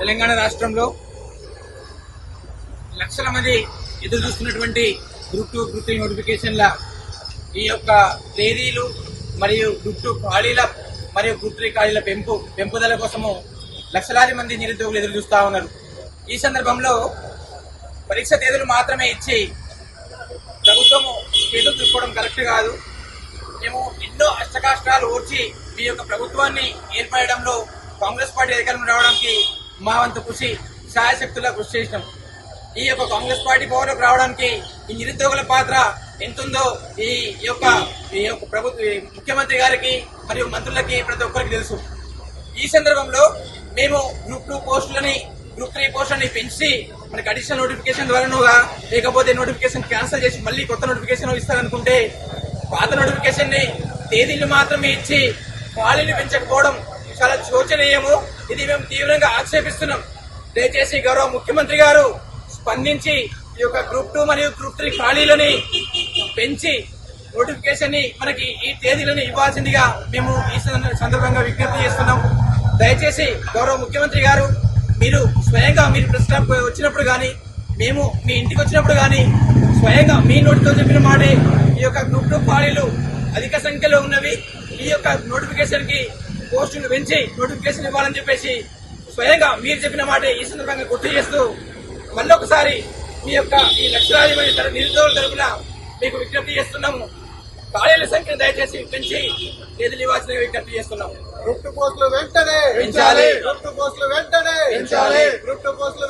తెలంగాణ రాష్ట్రంలో లక్షల మంది ఎదురు చూస్తున్నటువంటి గ్రూప్ టూ గ్రూప్ త్రీ నోటిఫికేషన్ల ఈ యొక్క తేదీలు మరియు గ్రూప్ టూ ఖాళీల మరియు గ్రూప్ త్రీ ఖాళీల పెంపు పెంపుదల కోసము లక్షలాది మంది నిరుద్యోగులు ఎదురు చూస్తూ ఉన్నారు. ఈ సందర్భంలో పరీక్ష తేదీలు మాత్రమే ఇచ్చి ప్రభుత్వము చేతులు చూసుకోవడం కరెక్ట్ కాదు. మేము ఎన్నో అష్టకష్టాలు ఓర్చి మీ యొక్క ప్రభుత్వాన్ని ఏర్పడడంలో కాంగ్రెస్ పార్టీ అధికారంలో రావడానికి మా వంతు కృషి శాయశక్తుల కృషి చేసినాం. ఈ యొక్క కాంగ్రెస్ పార్టీ పవర్లోకి రావడానికి ఈ నిరుద్యోగుల పాత్ర ఎంతుందో ఈ యొక్క ఈ యొక్క ప్రభుత్వ ముఖ్యమంత్రి గారికి మరియు మంత్రులకి ప్రతి ఒక్కరికి తెలుసు. ఈ సందర్భంలో మేము గ్రూప్ టూ పోస్టులని గ్రూప్ త్రీ పోస్టులని పెంచి మనకి అడిషనల్ నోటిఫికేషన్ ద్వారానుగా లేకపోతే నోటిఫికేషన్ క్యాన్సిల్ చేసి మళ్ళీ కొత్త నోటిఫికేషన్ ఇస్తారనుకుంటే పాత నోటిఫికేషన్ని తేదీలు మాత్రమే ఇచ్చి ఖాళీలు పెంచకపోవడం చాలా శోచనీయము. ఇది మేము తీవ్రంగా ఆక్షేపిస్తున్నాం. దయచేసి గౌరవ ముఖ్యమంత్రి గారు స్పందించి ఈ యొక్క గ్రూప్ టూ మరియు గ్రూప్ త్రీ ఖాళీలని పెంచి నోటిఫికేషన్ని మనకి ఈ తేదీలను ఇవ్వాల్సిందిగా మేము ఈ సందర్భంగా విజ్ఞప్తి చేస్తున్నాం. దయచేసి గౌరవ ముఖ్యమంత్రి గారు మీరు స్వయంగా మీరు ప్రెస్ క్లబ్ వచ్చినప్పుడు కానీ మేము మీ ఇంటికి వచ్చినప్పుడు కానీ స్వయంగా మీ నోటితో చెప్పిన మాటే ఈ యొక్క గ్రూప్ టూ ఖాళీలు అధిక సంఖ్యలో ఉన్నవి. ఈ యొక్క నోటిఫికేషన్కి పోస్టులు పెంచి నోటిఫికేషన్ ఇవ్వాలని చెప్పేసి స్వయంగా మీరు చెప్పిన మాట ఈ సందర్భంగా గుర్తు చేస్తూ మళ్ళొకసారి మీ యొక్క ఈ లక్షలాది మంది నిరుద్యోగుల తరపున మీకు విజ్ఞప్తి చేస్తున్నాము. ఖాళీల సంఖ్యను దయచేసి పెంచి నిధులు ఇవ్వాల్సిన విజ్ఞప్తి చేస్తున్నాము. పోస్టులు వెంటనే పోస్టులు వెంటనే పోస్టులు